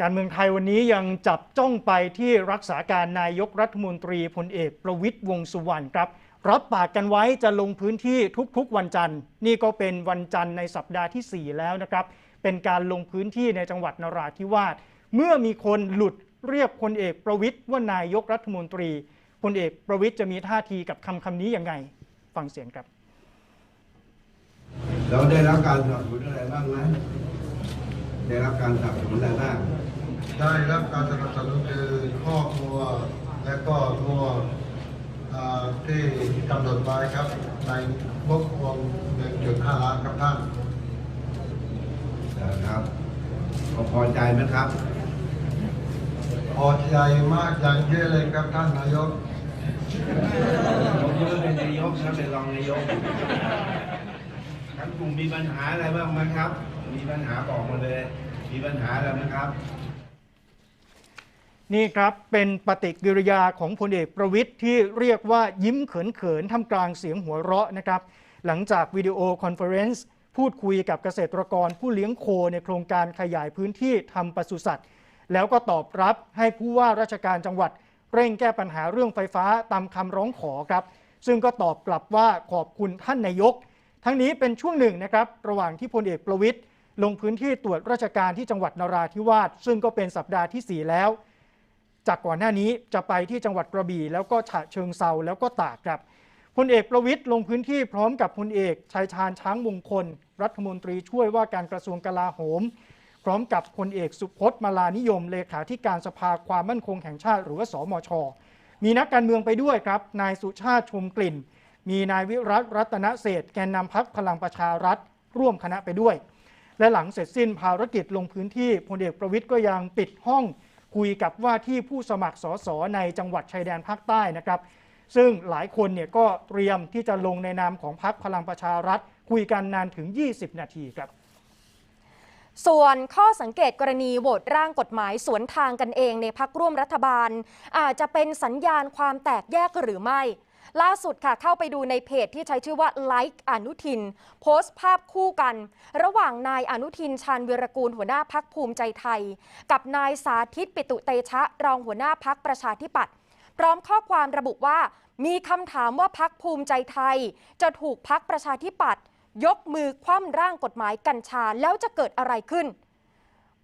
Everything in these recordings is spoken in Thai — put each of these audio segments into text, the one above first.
การเมืองไทยวันนี้ยังจับจ้องไปที่รักษาการนายกรัฐมนตรีพลเอกประวิตยวงสุวรรณครับรับปากกันไว้จะลงพื้นที่ทุกๆ วันจันทร์ นี่ก็เป็นวันจันทร์ในสัปดาห์ทีสี่ 4 แล้วนะครับ เป็นการลงพื้นที่ในจังหวัดนราธิวาสเมื่อมีคนหลุดเรียกพลเอกประวิตยว่านายกรัฐมนตรีพลเอกประวิตยจะมีท่าทีกับคำคำนี้ยังไง ฟังเสียงครับเราได้รับการสนับสนุนอะไรบ้างไหม ได้รับการสนับสนุนอะไรบ้างได้รับการสนับสนุนคือครอบครัวและก็ตัวอ่าที่กำหนดไว้ครับ ในงบรวม1.5 ล้านครับท่านนะครับพอใจไหมครับ พอใจมากอย่างเยอะเลยครับท่านนายกผมเยอะเป็นนายกครับเป็นรองนายกทั้งกลุ่มมีปัญหาอะไรบ้างไหมครับ มีปัญหาบอกมาเลย มีปัญหาอะไรไหมครับ นี่ครับเป็นปฏิกิริยาของพลเอกประวิทย์ที่เรียกว่ายิ้มเขินๆท่ามกลางเสียงหัวเราะนะครับ หลังจากวิดีโอคอนเฟอเรนซ์พูดคุยกับเกษตรกรผู้เลี้ยงโคในโครงการขยายพื้นที่ทำปศุสัตว์ แล้วก็ตอบรับให้ผู้ว่าราชการจังหวัด เร่งแก้ปัญหาเรื่องไฟฟ้าตามคำร้องขอครับ ซึ่งก็ตอบกลับว่าขอบคุณท่านนายก ทั้งนี้เป็นช่วงหนึ่งนะครับ ระหว่างที่พลเอกประวิทย์ ลงพื้นที่ตรวจราชการที่จังหวัดนราธิวาสซึ่งก็เป็นสัปดาห์ทีสี่ 4 แล้ว จากก่อนหน้านี้จะไปที่จังหวัดกระบี่ แล้วก็ฉะเชิงเซาแล้วก็ตากครับพลเอกประวิทย์ลงพื้นที่พร้อมกับพลเอกชัยชาญช้างมงคล รัฐมนตรีช่วยว่าการกระทรวงกลาโหม พร้อมกับพลเอกสุพจน์มาลานิยมเลขาธิการสภาความมั่นคงแห่งชาติ หรือว่าสมช มีนักการเมืองไปด้วยครับ นายสุชาติชมกลิ่น มีนายวิรัตรัตนเศษฐ์แกนนำพักพลังประชารัฐ ร่วมคณะไปด้วย และหลังเสร็จสิ้นภารกิจลงพื้นที่พลเอกประวิทย์ก็ยังปิดห้องคุยกับว่าที่ผู้สมัครสสในจังหวัดชายแดนภาคใต้นะครับ ซึ่งหลายคนเนี่ยก็เตรียมที่จะลงในนามของพักพลังประชารัฐ คุยกันนานถึง 20 นาทีครับส่วนข้อสังเกตกรณีโหวตร่างกฎหมายสวนทางกันเองในพักร่วมรัฐบาล อาจจะเป็นสัญญาณความแตกแยกหรือไม่ ล่าสุดค่ะเข้าไปดูในเพจที่ใช้ชื่อว่า Like อนุทิน โพสต์ภาพคู่กัน ระหว่างนายอนุทินชาญวีรกูลหัวหน้าพักภูมิใจไทย กับนายสาธิตปิตุเตชะ รองหัวหน้าพักประชาธิปัตย์พร้อมข้อความระบุว่า มีคำถามว่าพักภูมิใจไทย จะถูกพักประชาธิปัตย์ยกมือคว่ำร่างกฎหมายกัญชาแล้วจะเกิดอะไรขึ้น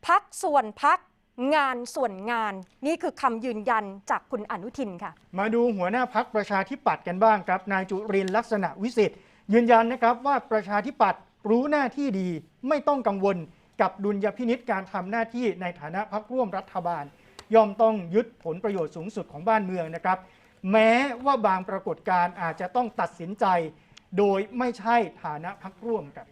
พักส่วนพัก งานส่วนงาน นี่คือคำยืนยันจากคุณอนุทินค่ะ มาดูหัวหน้าพักประชาธิปัตย์กันบ้างครับ นายจุรินลักษณะวิสิทธิ์ยืนยันนะครับว่าประชาธิปัตย์รู้หน้าที่ดีไม่ต้องกังวลกับดุลยพินิษการทำหน้าที่ในฐานะพักร่วมรัฐบาล ย่อมต้องยึดผลประโยชน์สูงสุดของบ้านเมืองนะครับ แม้ว่าบางปรากฏการณ์อาจจะต้องตัดสินใจ โดยไม่ใช่ฐานะพักร่วมครับ